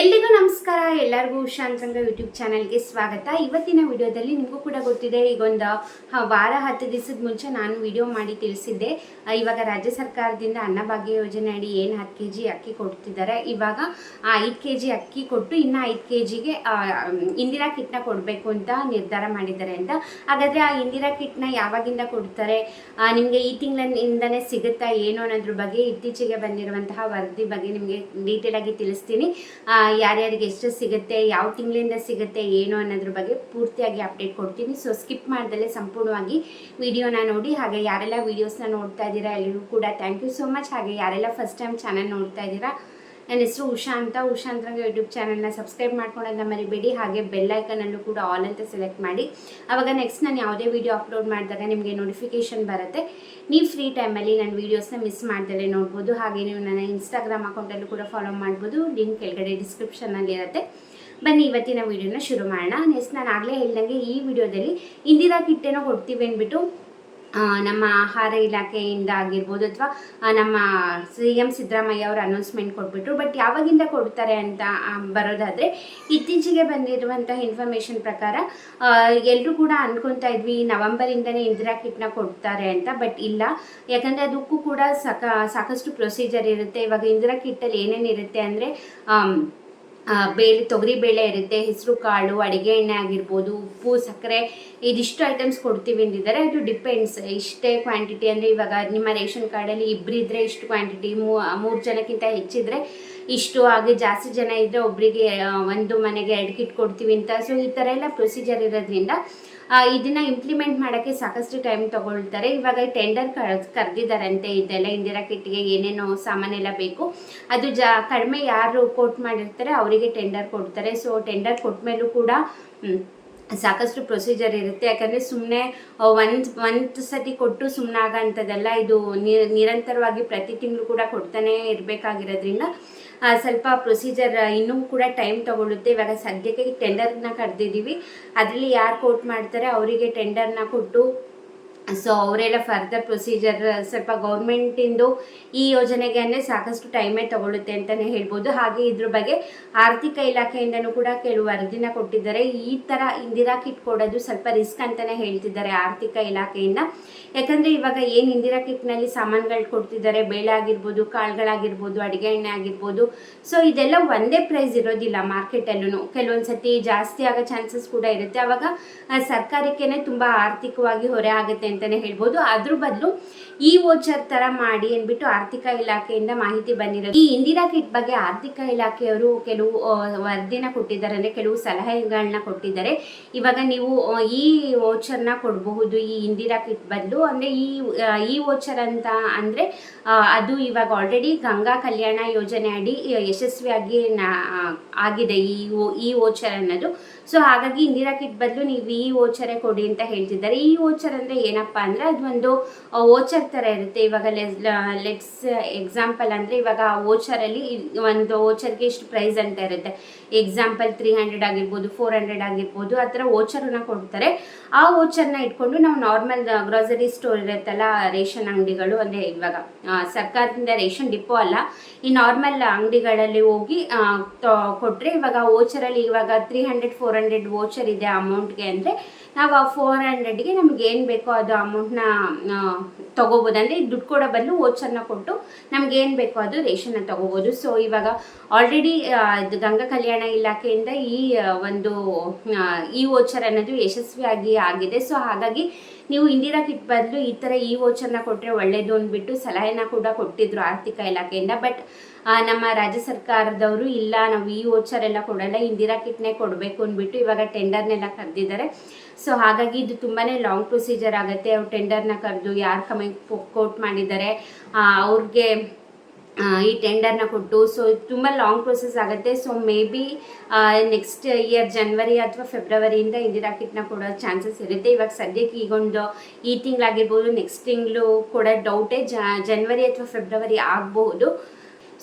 ಎಲ್ರಿಗೂ ನಮಸ್ಕಾರ. ಎಲ್ಲರಿಗೂ ಶಾಂತಂಗ ಯೂಟ್ಯೂಬ್ ಚಾನಲ್ಗೆ ಸ್ವಾಗತ. ಇವತ್ತಿನ ವಿಡಿಯೋದಲ್ಲಿ ನಿಮಗೂ ಕೂಡ ಗೊತ್ತಿದೆ, ಈಗೊಂದು ವಾರ ಹತ್ತು ದಿವಸದ ಮುಂಚೆ ನಾನು ವಿಡಿಯೋ ಮಾಡಿ ತಿಳಿಸಿದ್ದೆ. ಇವಾಗ ರಾಜ್ಯ ಸರ್ಕಾರದಿಂದ ಅನ್ನಭಾಗ್ಯ ಯೋಜನೆ ಅಡಿ ಏನು ಹತ್ತು ಕೆ ಜಿ ಅಕ್ಕಿ ಕೊಡ್ತಿದ್ದಾರೆ. ಇವಾಗ ಐದು ಕೆ ಜಿ ಅಕ್ಕಿ ಕೊಟ್ಟು ಇನ್ನು ಐದು ಕೆ ಜಿಗೆ ಇಂದಿರಾ ಕಿಟ್ನ ಕೊಡಬೇಕು ಅಂತ ನಿರ್ಧಾರ ಮಾಡಿದ್ದಾರೆ ಅಂತ. ಹಾಗಾದರೆ ಆ ಇಂದಿರಾ ಕಿಟ್ನ ಯಾವಾಗಿಂದ ಕೊಡ್ತಾರೆ? ನಿಮಗೆ ಈ ತಿಂಗಳಿಂದನೇ ಸಿಗುತ್ತಾ, ಏನು ಅನ್ನೋದ್ರ ಬಗ್ಗೆ ಇತ್ತೀಚೆಗೆ ಬಂದಿರುವಂತಹ ವರದಿ ಬಗ್ಗೆ ನಿಮಗೆ ಡೀಟೇಲ್ ಆಗಿ ತಿಳಿಸ್ತೀನಿ. ಯಾರ್ಯಾರಿಗೆ ಎಷ್ಟು ಸಿಗುತ್ತೆ, ಯಾವ ತಿಂಗಳಿಂದ ಸಿಗುತ್ತೆ, ಏನು ಅನ್ನೋದ್ರ ಬಗ್ಗೆ ಪೂರ್ತಿಯಾಗಿ ಅಪ್ಡೇಟ್ ಕೊಡ್ತೀನಿ. ಸೊ ಸ್ಕಿಪ್ ಮಾಡ್ದಲೇ ಸಂಪೂರ್ಣವಾಗಿ ವಿಡಿಯೋನ ನೋಡಿ. ಹಾಗೆ ಯಾರೆಲ್ಲ ವೀಡಿಯೋಸ್ನ ನೋಡ್ತಾ ಇದ್ದೀರಾ ಎಲ್ಲರಿಗೂ ಕೂಡ ಥ್ಯಾಂಕ್ ಯು ಸೋ ಮಚ್ ಹಾಗೆ ಯಾರೆಲ್ಲ ಫಸ್ಟ್ ಟೈಮ್ ಚಾನಲ್ ನೋಡ್ತಾ ಇದ್ದೀರಾ ನನ್ನ ಹೆಸರು ಉಷಾ ಅಂತ. ಉಷಾ ಅಂತ ಯೂಟ್ಯೂಬ್ ಚಾನಲ್ನ ಸಬ್ಸ್ಕ್ರೈಬ್ ಮಾಡ್ಕೊಳ್ಳೋದನ್ನ ಮರಿಬೇಡಿ. ಹಾಗೆ ಬೆಲ್ ಐಕನಲ್ಲೂ ಕೂಡ ಆಲ್ ಅಂತ ಸೆಲೆಕ್ಟ್ ಮಾಡಿ. ಆವಾಗ ನೆಕ್ಸ್ಟ್ ನಾನು ಯಾವುದೇ ವೀಡಿಯೋ ಅಪ್ಲೋಡ್ ಮಾಡಿದಾಗ ನಿಮಗೆ ನೋಟಿಫಿಕೇಶನ್ ಬರುತ್ತೆ. ನೀವು ಫ್ರೀ ಟೈಮಲ್ಲಿ ನನ್ನ ವೀಡಿಯೋಸ್ನ ಮಿಸ್ ಮಾಡ್ದಲೇ ನೋಡ್ಬೋದು. ಹಾಗೆ ನೀವು ನನ್ನ ಇನ್ಸ್ಟಾಗ್ರಾಮ್ ಅಕೌಂಟಲ್ಲೂ ಕೂಡ ಫಾಲೋ ಮಾಡ್ಬೋದು. ಲಿಂಕ್ ಕೆಳಗಡೆ ಡಿಸ್ಕ್ರಿಪ್ಷನಲ್ಲಿ ಇರುತ್ತೆ. ಬನ್ನಿ, ಇವತ್ತಿನ ವಿಡಿಯೋನ ಶುರು ಮಾಡೋಣ. ನೆಕ್ಸ್ಟ್ ನಾನು ಆಗಲೇ ಹೇಳ್ದಂಗೆ ಈ ವಿಡಿಯೋದಲ್ಲಿ ಇಂದಿರಾ ಕಿಟ್ಟೇನೋ ಕೊಡ್ತೀವಿ ಅಂದ್ಬಿಟ್ಟು ನಮ್ಮ ಆಹಾರ ಇಲಾಖೆಯಿಂದ ಆಗಿರ್ಬೋದು ಅಥವಾ ನಮ್ಮ ಸಿ ಎಂ ಸಿದ್ದರಾಮಯ್ಯ ಅವರು ಅನೌನ್ಸ್ಮೆಂಟ್ ಕೊಟ್ಬಿಟ್ರು. ಬಟ್ ಯಾವಾಗಿಂದ ಕೊಡ್ತಾರೆ ಅಂತ ಬರೋದಾದರೆ, ಇತ್ತೀಚೆಗೆ ಬಂದಿರುವಂಥ ಇನ್ಫಾರ್ಮೇಷನ್ ಪ್ರಕಾರ ಎಲ್ಲರೂ ಕೂಡ ಅಂದ್ಕೊತಾ ಇದ್ವಿ, ನವಂಬರಿಂದನೇ ಇಂದಿರಾ ಕಿಟ್ನ ಕೊಡ್ತಾರೆ ಅಂತ ಬಟ್ ಇಲ್ಲ. ಯಾಕಂದರೆ ಅದಕ್ಕೂ ಕೂಡ ಸಾಕ, ಸಾಕಷ್ಟು ಪ್ರೊಸೀಜರ್ ಇರುತ್ತೆ. ಇವಾಗ ಇಂದಿರಾ ಕಿಟ್ಟಲ್ಲಿ ಏನೇನಿರುತ್ತೆ ಅಂದರೆ ಬೇಳೆ ತೊಗರಿ ಬೇಳೆ ಇರುತ್ತೆ, ಹೆಸರು ಕಾಳು, ಅಡುಗೆ ಎಣ್ಣೆ ಆಗಿರ್ಬೋದು, ಉಪ್ಪು, ಸಕ್ಕರೆ, ಇದಿಷ್ಟು ಐಟಮ್ಸ್ ಕೊಡ್ತೀವಿ ಅಂದಿದ್ದಾರೆ. ಅದು ಡಿಪೆಂಡ್ಸ್ ಇಷ್ಟೇ ಕ್ವಾಂಟಿಟಿ ಅಂದರೆ ಇವಾಗ ನಿಮ್ಮ ರೇಷನ್ ಕಾರ್ಡಲ್ಲಿ ಇಬ್ಬರಿದ್ರೆ ಇಷ್ಟು ಕ್ವಾಂಟಿಟಿ ಮೂರು ಜನಕ್ಕಿಂತ ಹೆಚ್ಚಿದ್ರೆ ಇಷ್ಟು ಹಾಗೆ ಜಾಸ್ತಿ ಜನ ಇದ್ದರೆ ಒಬ್ಬರಿಗೆ ಒಂದು ಮನೆಗೆ ಎರಡು ಕಿಟ್ ಕೊಡ್ತೀವಿ ಅಂತ. ಸೊ ಈ ಥರ ಎಲ್ಲ ಪ್ರೊಸೀಜರ್ ಇರೋದ್ರಿಂದ ಇದನ್ನು ಇಂಪ್ಲಿಮೆಂಟ್ ಮಾಡೋಕ್ಕೆ ಸಾಕಷ್ಟು ಟೈಮ್ ತಗೊಳ್ತಾರೆ. ಇವಾಗ ಟೆಂಡರ್ ಕರೆದಿದ್ದಾರಂತೆ ಇದೆಲ್ಲ ಇಂದಿರಾ ಕಿಟ್ಗೆ ಏನೇನೋ ಸಾಮಾನೆಲ್ಲ ಬೇಕು. ಅದು ಜಾ, ಕಡಿಮೆ ಯಾರು ಕೋಟ್ ಮಾಡಿರ್ತಾರೆ, ಅವರಿಗೆ ಟೆಂಡರ್ ಕೊಡ್ತಾರೆ. ಸೊ ಟೆಂಡರ್ ಕೊಟ್ಟ ಮೇಲೂ ಕೂಡ ಸಾಕಷ್ಟು ಪ್ರೊಸೀಜರ್ ಇರುತ್ತೆ. ಯಾಕಂದರೆ ಸುಮ್ಮನೆ ಒಂದು ಒಂದು ಸತಿ ಕೊಟ್ಟು ಸುಮ್ಮನೆ ಆಗೋಂಥದ್ದೆಲ್ಲ ಇದು ನಿರಂತರವಾಗಿ ಪ್ರತಿ ತಿಂಗಳು ಕೂಡ ಕೊಡ್ತಾನೆ ಇರಬೇಕಾಗಿರೋದ್ರಿಂದ ಸ್ವಲ್ಪ ಪ್ರೊಸೀಜರ್ ಇನ್ನೂ ಕೂಡ ಟೈಮ್ ತಗೊಳ್ಳುತ್ತೆ ಇವಾಗ ಸದ್ಯಕ್ಕೆ ಟೆಂಡರ್ನ ಕರೆದಿದ್ದೀವಿ ಅದರಲ್ಲಿ ಯಾರು ಕೋಟ್ ಮಾಡ್ತಾರೆ, ಅವರಿಗೆ ಟೆಂಡರ್ನ ಕೊಟ್ಟು ಸೊ ಅವರೆಲ್ಲ ಫರ್ದರ್ ಪ್ರೊಸೀಜರ್ ಸ್ವಲ್ಪ ಗೌರ್ಮೆಂಟಿಂದು ಈ ಯೋಜನೆಗೆ ಸಾಕಷ್ಟು ಟೈಮೇ ತಗೊಳ್ಳುತ್ತೆ ಅಂತಲೇ ಹೇಳ್ಬೋದು. ಹಾಗೆ ಇದ್ರ ಬಗ್ಗೆ ಆರ್ಥಿಕ ಇಲಾಖೆಯಿಂದನೂ ಕೂಡ ಕೆಲವು ವರದಿನ ಕೊಟ್ಟಿದ್ದಾರೆ. ಈ ಥರ ಇಂದಿರಾ ಕಿಟ್ ಕೊಡೋದು ಸ್ವಲ್ಪ ರಿಸ್ಕ್ ಅಂತಲೇ ಹೇಳ್ತಿದ್ದಾರೆ ಆರ್ಥಿಕ ಇಲಾಖೆಯಿಂದ. ಯಾಕಂದರೆ ಇವಾಗ ಏನು ಇಂದಿರಾ ಕಿಟ್ನಲ್ಲಿ ಸಾಮಾನುಗಳು ಕೊಡ್ತಿದ್ದಾರೆ? ಬೇಳೆ ಆಗಿರ್ಬೋದು, ಕಾಳುಗಳಾಗಿರ್ಬೋದು, ಅಡುಗೆ ಎಣ್ಣೆ ಆಗಿರ್ಬೋದು. ಸೊ ಇದೆಲ್ಲ ಒಂದೇ ಪ್ರೈಸ್ ಇರೋದಿಲ್ಲ ಮಾರ್ಕೆಟಲ್ಲೂ ಕೆಲವೊಂದು ಸತಿ ಜಾಸ್ತಿ ಆಗೋ ಚಾನ್ಸಸ್ ಕೂಡ ಇರುತ್ತೆ. ಆವಾಗ ಸರ್ಕಾರಕ್ಕೆ ತುಂಬ ಆರ್ಥಿಕವಾಗಿ ಹೊರೆ ಆಗುತ್ತೆ ಅಂತಲೇ ಹೇಳ್ಬೋದು. ಅದ್ರ ಬದಲು ಈ ವೋಚರ್ ತರ ಮಾಡಿ ಅಂದ್ಬಿಟ್ಟು ಆರ್ಥಿಕ ಇಲಾಖೆಯಿಂದ ಮಾಹಿತಿ ಬಂದಿರೋದು. ಈ ಇಂದಿರಾ ಕಿಟ್ ಬಗ್ಗೆ ಆರ್ಥಿಕ ಇಲಾಖೆಯವರು ಕೆಲವು ವರದಿನ ಕೊಟ್ಟಿದ್ದಾರೆ ಅಂದ್ರೆ ಕೆಲವು ಸಲಹೆಗಳನ್ನ ಕೊಟ್ಟಿದ್ದಾರೆ. ಇವಾಗ ನೀವು ಈ ವೋಚರ್ನ ಕೊಡಬಹುದು, ಈ ಇಂದಿರಾ ಕಿಟ್ ಬದಲು. ಅಂದ್ರೆ ಈ ಈ ವೋಚರ್ ಅಂತ ಅಂದ್ರೆ ಅದು ಇವಾಗ ಆಲ್ರೆಡಿ ಗಂಗಾ ಕಲ್ಯಾಣ ಯೋಜನೆ ಅಡಿ ಯಶಸ್ವಿಯಾಗಿ ನಾ- ಆಗಿದೆ ಈ ಈ ವೋಚರ್ ಅನ್ನೋದು. ಸೊ ಹಾಗಾಗಿ ಇಂದಿರಾ ಕಿಟ್ ಬದಲು ನೀವು ಈ ವೋಚರೇ ಕೊಡಿ ಅಂತ ಹೇಳ್ತಿದ್ದಾರೆ. ಈ ವೋಚರ್ ಅಂದ್ರೆ ಏನಪ್ಪ ಅಂದರೆ ಅದೊಂದು ವೋಚರ್ ಥರ ಇರುತ್ತೆ. ಇವಾಗ ಲೆಟ್ಸ್ ಎಕ್ಸಾಂಪಲ್ ಅಂದರೆ ಇವಾಗ ಆ ಓಚರಲ್ಲಿ ಒಂದು ಓಚರ್ಗೆ ಇಷ್ಟು ಪ್ರೈಸ್ ಅಂತ ಇರುತ್ತೆ. ಎಕ್ಸಾಂಪಲ್ ತ್ರೀ ಹಂಡ್ರೆಡ್ ಆಗಿರ್ಬೋದು ಫೋರ್ ಹಂಡ್ರೆಡ್ ಆಗಿರ್ಬೋದು, ಆ ಥರ ಓಚರನ್ನ ಕೊಡ್ತಾರೆ. ಆ ವೋಚರ್ನ ಇಟ್ಕೊಂಡು ನಾವು ನಾರ್ಮಲ್ ಗ್ರಾಸರಿ ಸ್ಟೋರ್ ಇರುತ್ತಲ್ಲ ರೇಷನ್ ಅಂಗಡಿಗಳು ಅಂದರೆ ಇವಾಗ ಸರ್ಕಾರದಿಂದ ರೇಷನ್ ಡಿಪೋ ಅಲ್ಲ, ಈ ನಾರ್ಮಲ್ ಅಂಗಡಿಗಳಲ್ಲಿ ಹೋಗಿ ಕೊಟ್ಟರೆ ಇವಾಗ ಓಚರಲ್ಲಿ ಇವಾಗ three hundred four hundred voucher ಇದೆ ಅಮೌಂಟ್ಗೆ ಅಂದರೆ, ನಾವು ಆ ಫೋರ್ ಹಂಡ್ರೆಡ್ಗೆ ನಮ್ಗೆ ಏನು ಬೇಕೋ ಅದು ಅಮೌಂಟ್ನ ತೊಗೋಬೋದು. ಅಂದರೆ ದುಡ್ಡು ಕೊಡೋ ಬದಲು ವೋಚರ್ನ ಕೊಟ್ಟು ನಮ್ಗೆ ಏನು ಬೇಕೋ ಅದು ರೇಷನ್ನ ತೊಗೋಬೋದು. ಸೊ ಇವಾಗ ಆಲ್ರೆಡಿ ಇದು ಗಂಗಾ ಕಲ್ಯಾಣ ಇಲಾಖೆಯಿಂದ ಈ ಒಂದು ಈ ವೋಚರ್ ಅನ್ನೋದು ಯಶಸ್ವಿಯಾಗಿ ಆಗಿದೆ. ಸೊ ಹಾಗಾಗಿ ನೀವು ಇಂದಿರಾ ಕಿಟ್ ಬದಲು ಈ ಥರ ಈ ವೋಚರ್ನ ಕೊಟ್ಟರೆ ಒಳ್ಳೆಯದು ಅಂದ್ಬಿಟ್ಟು ಸಲಹೆನ ಕೂಡ ಕೊಟ್ಟಿದ್ರು ಆರ್ಥಿಕ ಇಲಾಖೆಯಿಂದ. ಬಟ್ ನಮ್ಮ ರಾಜ್ಯ ಸರ್ಕಾರದವರು ಇಲ್ಲ, ನಾವು ಈ ವೋಚರ್ ಎಲ್ಲ ಕೊಡಲ್ಲ, ಇಂದಿರಾ ಕಿಟ್ನೇ ಕೊಡಬೇಕು ಅಂದ್ಬಿಟ್ಟು ಇವಾಗ ಟೆಂಡರ್ನೆಲ್ಲ ಕರೆದಿದ್ದಾರೆ. ಸೊ, ಹಾಗಾಗಿ ಇದು ತುಂಬಾ ಲಾಂಗ್ ಪ್ರೊಸೀಜರ್ ಆಗುತ್ತೆ. ಅವ್ರು ಟೆಂಡರ್ನ ಕರೆದು ಯಾರು ಕಮೆಂಟ್ ಕೋಟ್ ಮಾಡಿದ್ದಾರೆ ಅವ್ರಿಗೆ ಈ ಟೆಂಡರ್ನ ಕೊಟ್ಟು. ಸೊ ತುಂಬ ಲಾಂಗ್ ಪ್ರೊಸೆಸ್ ಆಗುತ್ತೆ. So may be next year January ಅಥವಾ ಫೆಬ್ರವರಿಯಿಂದ ಇಂದಿರಾ ಕಿಟ್ನ ಕೊಡೋ ಚಾನ್ಸಸ್ ಇರುತ್ತೆ. ಇವಾಗ ಸದ್ಯಕ್ಕೆ ಈಗೊಂದು ಈ ತಿಂಗಳಾಗಿರ್ಬೋದು ನೆಕ್ಸ್ಟ್ ತಿಂಗಳು ಕೊಡೋ ಡೌಟೇ ಜನ್ವರಿ ಅಥವಾ ಫೆಬ್ರವರಿ ಆಗಬಹುದು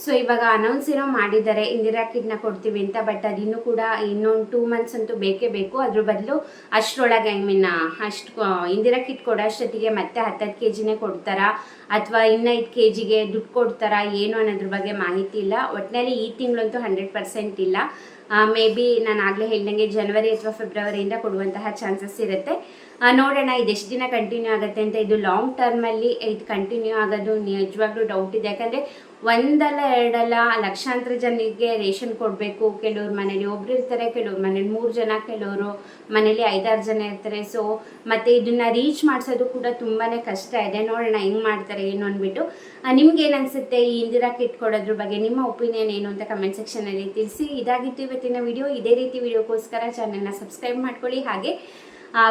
ಸೊ ಇವಾಗ ಅನೌನ್ಸ್ ಏನೋ ಮಾಡಿದ್ದಾರೆ, ಇಂದಿರಾ ಕಿಡ್ನ ಕೊಡ್ತೀವಿ ಅಂತ ಬಟ್ ಅದಿನ್ನೂ ಕೂಡ ಇನ್ನೊಂದು ಟೂ ಮಂತ್ಸ್ ಅಂತೂ ಬೇಕೇ ಬೇಕು. ಅದ್ರ ಬದಲು ಅಷ್ಟರೊಳಗೆ ಐ ಮೀನ್ ಅಷ್ಟು ಇಂದಿರಾ ಕಿಟ್ ಕೊಡೋ ಅಷ್ಟೊತ್ತಿಗೆ ಮತ್ತೆ ಹತ್ತತ್ತು ಕೆ ಜಿನೇ ಕೊಡ್ತಾರಾ? ಅಥವಾ ಇನ್ನು ಐದು ಕೆ ಜಿಗೆ ದುಡ್ಡು ಕೊಡ್ತಾರಾ? ಏನು ಅನ್ನೋದ್ರ ಬಗ್ಗೆ ಮಾಹಿತಿ ಇಲ್ಲ. ಒಟ್ಟಿನಲ್ಲಿ ಈ ತಿಂಗಳಂತೂ ಹಂಡ್ರೆಡ್ ಪರ್ಸೆಂಟ್ ಇಲ್ಲ. ಮೇ ಬಿ ನಾನು ಆಗಲೇ ಹೇಳ್ದಂಗೆ ಜನವರಿ ಅಥವಾ ಫೆಬ್ರವರಿಯಿಂದ ಕೊಡುವಂತಹ ಚಾನ್ಸಸ್ ಇರುತ್ತೆ. ನೋಡೋಣ, ಇದೆಷ್ಟು ದಿನ ಕಂಟಿನ್ಯೂ ಆಗುತ್ತೆ ಅಂತ. ಇದು ಲಾಂಗ್ ಟರ್ಮಲ್ಲಿ ಇದು ಕಂಟಿನ್ಯೂ ಆಗೋದು ನಿಜವಾಗ್ಲೂ ಡೌಟ್ ಇದೆ. ಯಾಕಂದರೆ ಒಂದಲ್ಲ ಎರಡಲ್ಲ ಲಕ್ಷಾಂತರ ಜನರಿಗೆ ರೇಷನ್ ಕೊಡಬೇಕು. ಕೆಲವ್ರ ಮನೇಲಿ ಒಬ್ರು ಇರ್ತಾರೆ, ಕೆಲವ್ರ ಮನೇಲಿ ಮೂರು ಜನ, ಕೆಲವರು ಮನೇಲಿ ಐದಾರು ಜನ ಇರ್ತಾರೆ. ಸೊ ಮತ್ತು ಇದನ್ನು ರೀಚ್ ಮಾಡಿಸೋದು ಕೂಡ ತುಂಬಾ ಕಷ್ಟ ಇದೆ. ನೋಡೋಣ ಹೆಂಗೆ ಮಾಡ್ತಾರೆ, ಏನು ಅಂದ್ಬಿಟ್ಟು. ನಿಮ್ಗೆ ಏನು ಅನಿಸುತ್ತೆ? ಈ ಇಂದಿರಾ ಕಿಟ್ ಕೊಡೋದ್ರ ಬಗ್ಗೆ ನಿಮ್ಮ ಒಪಿನಿಯನ್ ಏನು ಅಂತ ಕಮೆಂಟ್ ಸೆಕ್ಷನಲ್ಲಿ ತಿಳಿಸಿ. ಇದಾಗಿತ್ತು ಇವತ್ತಿನ ವಿಡಿಯೋ. ಇದೇ ರೀತಿ ವಿಡಿಯೋಕ್ಕೋಸ್ಕರ ಚಾನಲ್ನ ಸಬ್ಸ್ಕ್ರೈಬ್ ಮಾಡ್ಕೊಳ್ಳಿ. ಹಾಗೆ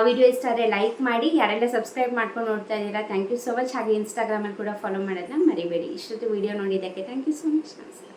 ವಿಡಿಯೋ ಇಷ್ಟ ಆದರೆ ಲೈಕ್ ಮಾಡಿ, ಯಾರೆಲ್ಲ ಸಬ್ಸ್ಕ್ರೈಬ್ ಮಾಡ್ಕೊಂಡು ನೋಡ್ತಾ ಇದ್ದೀರಾ ಥ್ಯಾಂಕ್ ಯು ಸೊ ಮಚ್ ಹಾಗೆ ಇನ್ಸ್ಟಾಗ್ರಾಮಲ್ಲಿ ಕೂಡ ಫಾಲೋ ಮಾಡೋದನ್ನ ಮರಿಬೇಡಿ. ಇಷ್ಟೊತ್ತು ವಿಡಿಯೋ ನೋಡಿದ್ದಕ್ಕೆ ಥ್ಯಾಂಕ್ ಯು ಸೊ ಮಚ್ ನಮಸ್ತೆ